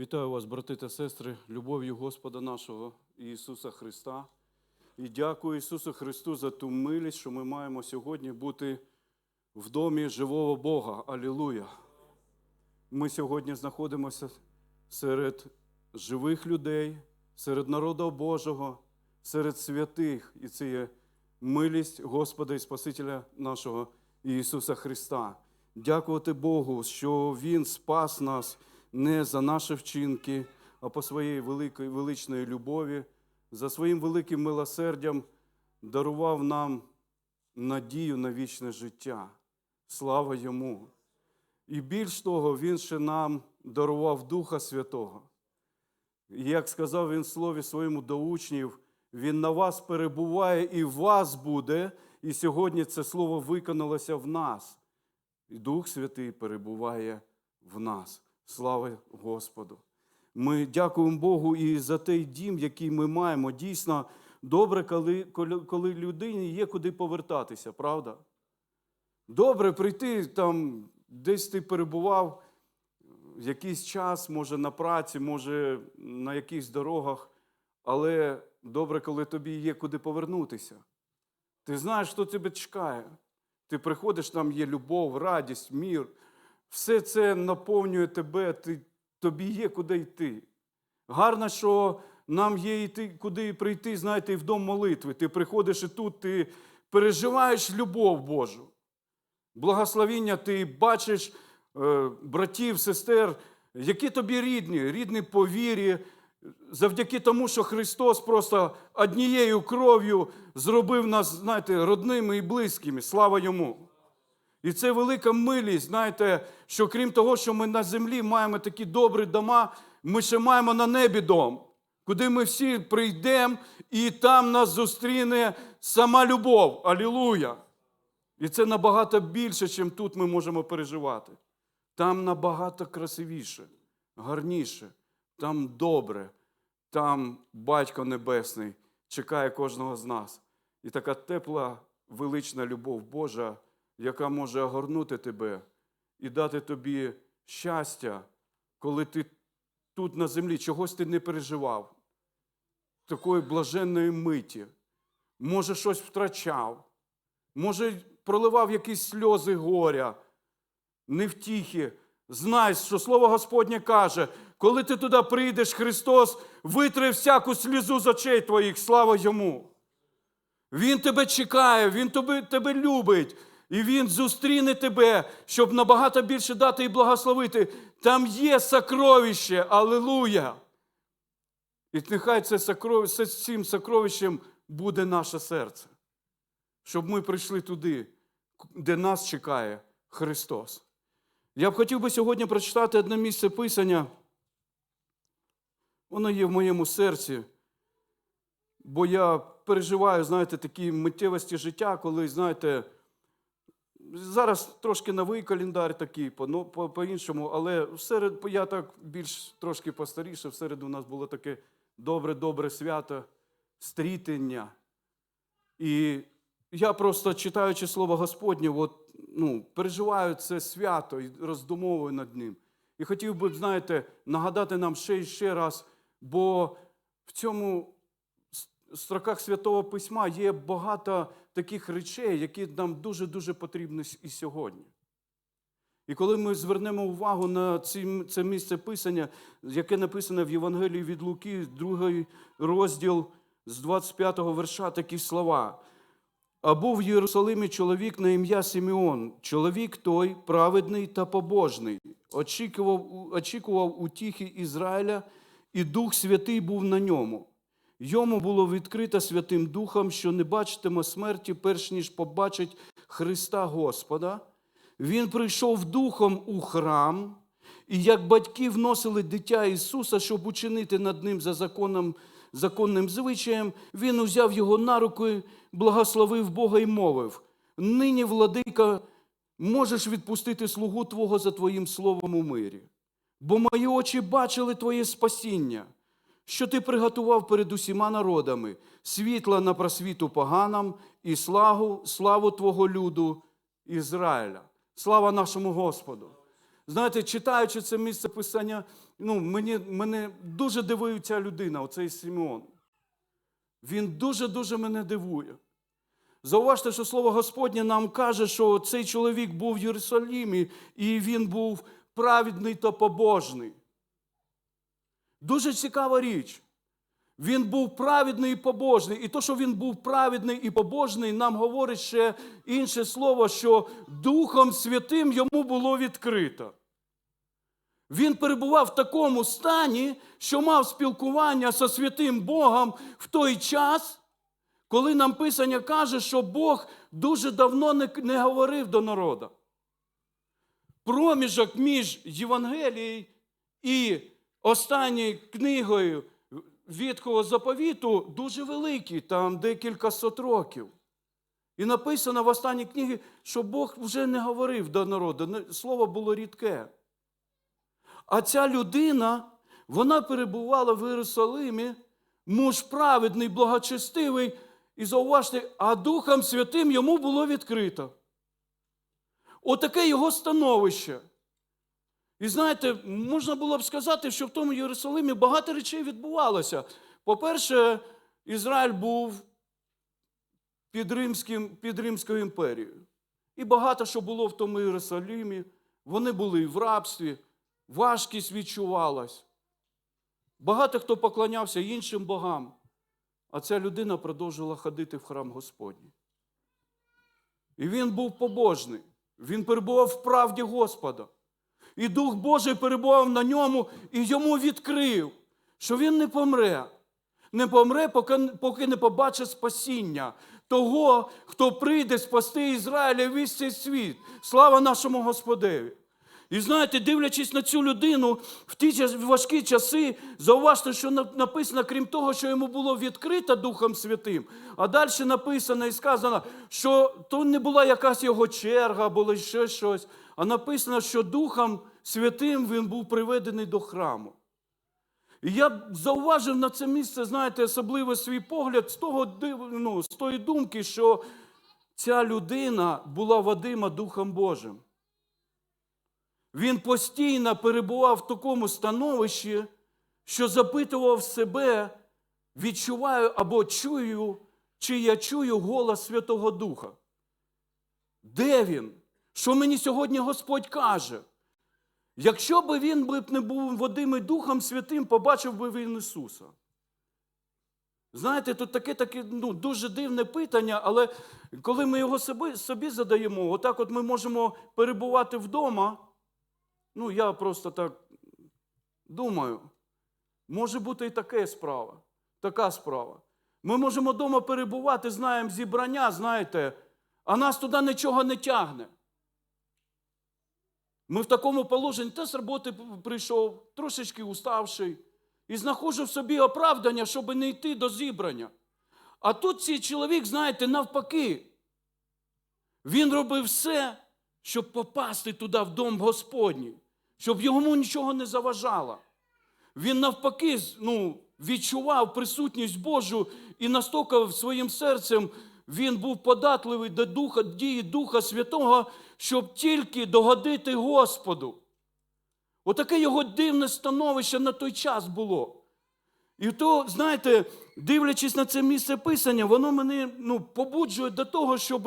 Вітаю вас, брати та сестри, любов'ю Господа нашого Ісуса Христа. І дякую Ісусу Христу за ту милість, що ми маємо сьогодні бути в домі живого Бога. Алілуя! Ми сьогодні знаходимося серед живих людей, серед народу Божого, серед святих. І це є милість Господа і Спасителя нашого Ісуса Христа. Дякувати Богу, що Він спас нас не за наші вчинки, а по своїй великої величної любові, за своїм великим милосердям дарував нам надію на вічне життя. Слава йому! І більш того, Він ще нам дарував Духа Святого. І як сказав він в слові своєму до учнів, Він на вас перебуває і в вас буде. І сьогодні це слово виконалося в нас. І Дух Святий перебуває в нас. Слава Господу! Ми дякуємо Богу і за той дім, який ми маємо. Дійсно, добре, коли, коли, людині є куди повертатися, правда? Добре прийти там, десь ти перебував якийсь час, може на праці, може на якихось дорогах, але добре, коли тобі є куди повернутися. Ти знаєш, хто тебе чекає. Ти приходиш, там є любов, радість, мір. Все це наповнює тебе, ти, тобі є куди йти. Гарно, що нам є йти, куди прийти, знаєте, і в дом молитви. Ти приходиш і тут, ти переживаєш любов Божу. Благословіння, ти бачиш е, братів, сестер, які тобі рідні, рідні по вірі, завдяки тому, що Христос просто однією кров'ю зробив нас, знаєте, родними і близькими. Слава йому! І це велика милість, знаєте, що крім того, що ми на землі маємо такі добрі дома, ми ще маємо на небі дом, куди ми всі прийдемо, і там нас зустріне сама любов. Алілуя! І це набагато більше, ніж тут ми можемо переживати. Там набагато красивіше, гарніше, там добре, там Батько Небесний чекає кожного з нас. І така тепла, велична любов Божа, яка може огорнути тебе і дати тобі щастя, коли ти тут на землі чогось ти не переживав, такої блаженної миті, може, щось втрачав, може, проливав якісь сльози горя, невтіхи. Знай, що Слово Господнє каже, коли ти туди прийдеш, Христос витре всяку сльозу з очей твоїх, слава йому. Він тебе чекає, Він тебе, тебе любить, і Він зустріне тебе, щоб набагато більше дати і благословити. Там є сокровище, аллилуйя. І нехай це сокровище, цим сокровищем буде наше серце, щоб ми прийшли туди, де нас чекає Христос. Я б хотів би сьогодні прочитати одне місце Писання. Воно є в моєму серці, бо я переживаю, знаєте, такі миттєвості життя, коли, знаєте, зараз трошки новий календар такий, по- по-іншому, але всеред, я так більш трошки постаріше, всереду у нас було таке добре-добре свято, стрітення. І я просто читаючи Слово Господнє, от, ну, переживаю це свято і роздумовую над ним. І хотів би, знаєте, нагадати нам ще і ще раз, бо в цьому строках Святого Письма є багато таких речей, які нам дуже-дуже потрібні і сьогодні. І коли ми звернемо увагу на це місце Писання, яке написане в Євангелії від Луки, другий розділ з 25-го верша, такі слова. А був в Єрусалимі чоловік на ім'я Симеон, чоловік той праведний та побожний, очікував, очікував утіхи Ізраїля, і Дух Святий був на ньому. Йому було відкрито Святим Духом, що не бачитиме смерті, перш ніж побачить Христа Господа. Він прийшов духом у храм, і як батьки вносили дитя Ісуса, щоб учинити над ним за законом, законним звичаєм, він узяв його на руки, благословив Бога і мовив: Нині, владика, можеш відпустити слугу Твого за Твоїм словом у мирі. Бо мої очі бачили Твоє спасіння, що ти приготував перед усіма народами, світла на просвіту поганам і славу, славу Твого люду Ізраїля. Слава нашому Господу! Знаєте, читаючи це місце писання, ну, мені, мене дуже дивує ця людина, оцей Симеон. Він дуже-дуже мене дивує. Зауважте, що слово Господнє нам каже, що цей чоловік був в Єрусалімі, і він був праведний та побожний. Дуже цікава річ. Він був праведний і побожний. І то, що він був праведний і побожний, нам говорить ще інше слово, що Духом Святим йому було відкрито. Він перебував в такому стані, що мав спілкування зі святим Богом в той час, коли нам Писання каже, що Бог дуже давно не, не говорив до народу. Проміжок між Євангелією і останньою книгою Ветхого заповіту дуже великий, там декілька сот років. І написано в останній книгі, що Бог вже не говорив до народу, слово було рідке. А ця людина, вона перебувала в Єрусалимі, муж праведний, благочестивий, і зауважте, а Духом Святим йому було відкрито. Отаке його становище. І знаєте, можна було б сказати, що в тому Єрусалимі багато речей відбувалося. По-перше, Ізраїль був під, Римським, під Римською імперією. І багато що було в тому Єрусалимі. Вони були і в рабстві, важкість відчувалась. Багато хто поклонявся іншим богам, а ця людина продовжила ходити в храм Господній. І він був побожний, він перебував в правді Господа. І Дух Божий перебував на ньому і йому відкрив, що він не помре. Не помре, поки, не побачить спасіння того, хто прийде спасти Ізраїля весь цей світ. Слава нашому Господеві! І знаєте, дивлячись на цю людину в ті важкі часи, зауважте, що написано, крім того, що йому було відкрито Духом Святим, а далі написано і сказано, що то не була якась його черга, було ще щось, а написано, що Духом Святим він був приведений до храму. І я зауважив на це місце, знаєте, особливо свій погляд з того, ну, з тої думки, що ця людина була Вадима Духом Божим. Він постійно перебував в такому становищі, що запитував себе, відчуваю або чую, чи я чую голос Святого Духа. Де він? Що мені сьогодні Господь каже? Якщо б він не був Вадим і Духом Святим, побачив би він Ісуса. Знаєте, тут таке таке ну, дуже дивне питання, але коли ми його собі, собі задаємо, отак от ми можемо перебувати вдома. Ну, я просто так думаю, може бути і таке справа, така справа. Ми можемо вдома перебувати, знаємо зібрання, знаєте, а нас туди нічого не тягне. Ми в такому положенні, та з роботи прийшов, трошечки уставший, і знаходжу в собі оправдання, щоб не йти до зібрання. А тут цей чоловік, знаєте, навпаки, він робив все, щоб попасти туди, в дом Господній, щоб йому нічого не заважало. Він навпаки ну, відчував присутність Божу і настільки своїм серцем він був податливий до Духа, дії Духа Святого, щоб тільки догодити Господу. Отаке його дивне становище на той час було. І то, знаєте, дивлячись на це місце писання, воно мене ну, побуджує до того, щоб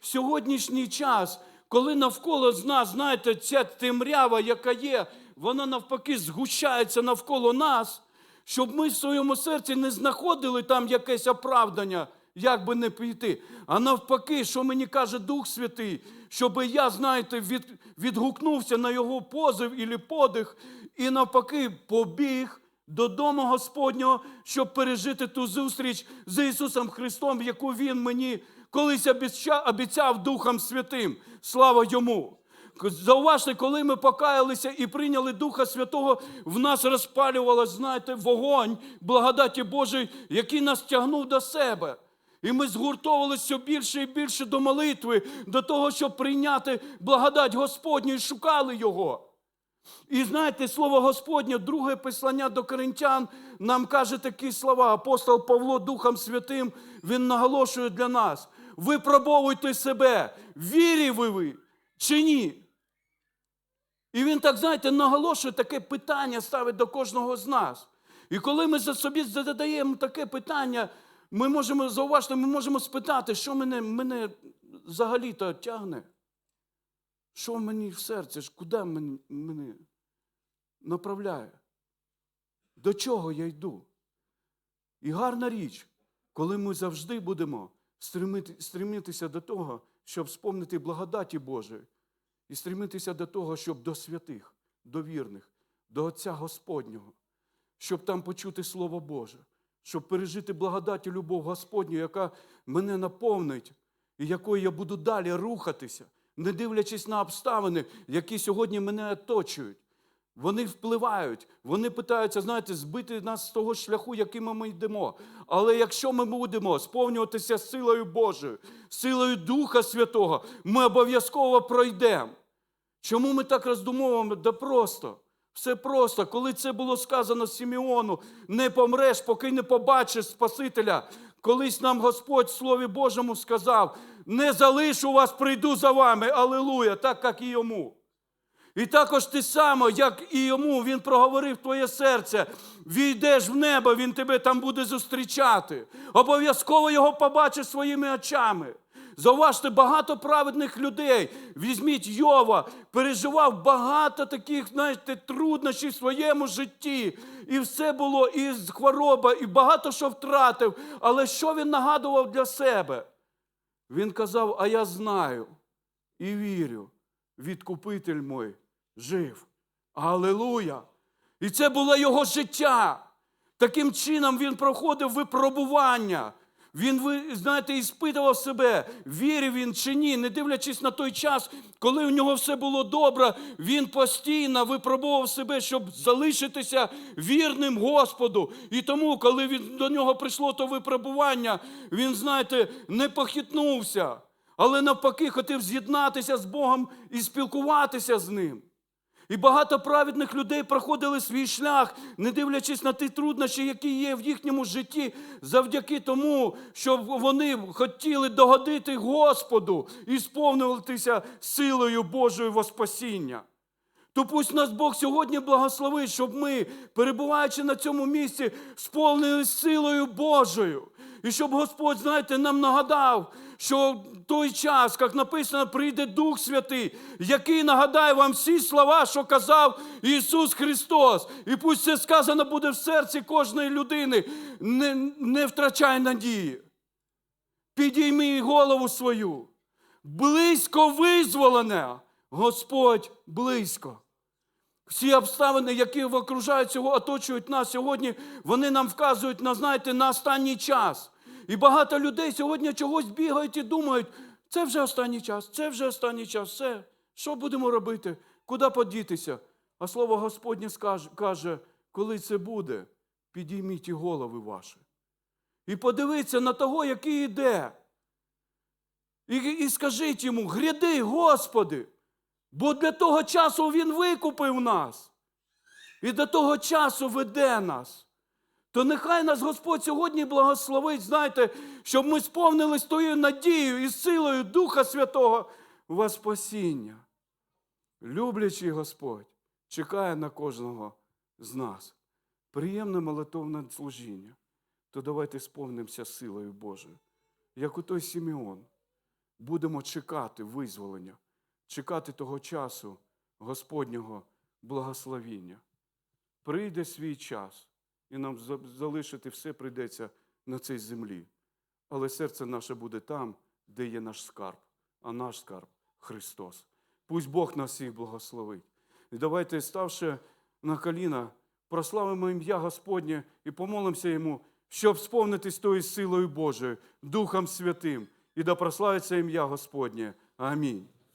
в сьогоднішній час, коли навколо з нас, знаєте, ця темрява, яка є, вона навпаки згущається навколо нас, щоб ми в своєму серці не знаходили там якесь оправдання, як би не піти. А навпаки, що мені каже Дух Святий, щоб я, знаєте, від, відгукнувся на його позив і подих, і навпаки побіг додому Господнього, щоб пережити ту зустріч з Ісусом Христом, яку Він мені колись обіця- обіцяв Духом Святим. Слава йому! Зауважте, коли ми покаялися і прийняли Духа Святого, в нас розпалювалося, знаєте, вогонь благодаті Божої, який нас тягнув до себе. І ми згуртовувалися все більше і більше до молитви, до того, щоб прийняти благодать Господню і шукали Його. І знаєте, слово Господнє, друге послання до коринтян, нам каже такі слова. Апостол Павло Духом Святим, він наголошує для нас: випробовуйте себе, вірі ви ви чи ні. І він так, знаєте, наголошує таке питання ставить до кожного з нас. І коли ми за собі задаємо таке питання, ми можемо зауважити, ми можемо спитати, що мене, мене взагалі-то тягне. Що мені в серці, куди мене, мене направляє? До чого я йду? І гарна річ, коли ми завжди будемо стремити, стремитися до того, щоб сповнити благодаті Божої, і стремитися до того, щоб до святих, до вірних, до Отця Господнього, щоб там почути Слово Боже, щоб пережити благодать і любов Господню, яка мене наповнить, і якою я буду далі рухатися, не дивлячись на обставини, які сьогодні мене оточують. Вони впливають, вони питаються, знаєте, збити нас з того шляху, яким ми йдемо. Але якщо ми будемо сповнюватися силою Божою, силою Духа Святого, ми обов'язково пройдемо. Чому ми так роздумовуємо? Да просто. Все просто, коли це було сказано Сімеону, не помреш, поки не побачиш Спасителя. Колись нам Господь в Слові Божому сказав: не залишу вас, прийду за вами. Алілуя, так як і йому. І також ти само, як і йому, він проговорив твоє серце. Війдеш в небо, він тебе там буде зустрічати. Обов'язково його побачиш своїми очами. Зауважте, багато праведних людей. Візьміть Йова, переживав багато таких, знаєте, труднощів в своєму житті. І все було і хвороба, і багато що втратив. Але що він нагадував для себе? Він казав: А я знаю і вірю, відкупитель мой жив. Аллилуйя! І це було його життя. Таким чином він проходив випробування. Він, ви знаєте, іспитував себе, вірив він чи ні, не дивлячись на той час, коли у нього все було добре, він постійно випробував себе, щоб залишитися вірним Господу. І тому, коли він, до нього прийшло то випробування, він, знаєте, не похитнувся, але навпаки хотів з'єднатися з Богом і спілкуватися з ним. І багато праведних людей проходили свій шлях, не дивлячись на ті труднощі, які є в їхньому житті, завдяки тому, що вони хотіли догодити Господу і сповнюватися силою Божою во спасіння. То пусть нас Бог сьогодні благословить, щоб ми, перебуваючи на цьому місці, сповнились силою Божою. І щоб Господь, знаєте, нам нагадав, що в той час, як написано, прийде Дух Святий, який нагадає вам всі слова, що казав Ісус Христос. І пусть це сказано буде в серці кожної людини. Не, не втрачай надії. Підійми голову свою. Близько визволене. Господь близько. Всі обставини, які окружають оточують нас сьогодні, вони нам вказують на, знаєте, на останній час. І багато людей сьогодні чогось бігають і думають, це вже останній час, це вже останній час, все. Що будемо робити? Куди подітися? А слово Господнє каже, коли це буде, підійміть і голови ваші. І подивіться на того, який йде. І, і скажіть йому: гряди, Господи, бо для того часу Він викупив нас. І до того часу веде нас. То нехай нас Господь сьогодні благословить, знаєте, щоб ми сповнились тою надією і силою Духа Святого во спасіння. Люблячий Господь чекає на кожного з нас. Приємне молитовне служіння. То давайте сповнимося силою Божою. Як у той Сімеон, будемо чекати визволення, чекати того часу Господнього благословіння. Прийде свій час, і нам за- залишити все прийдеться на цій землі. Але серце наше буде там, де є наш скарб, а наш скарб Христос. Пусть Бог нас всіх благословить. І давайте, ставши на коліна, прославимо ім'я Господнє і помолимося Йому, щоб сповнитись тою силою Божою, Духом Святим, і да прославиться ім'я Господнє. Амінь.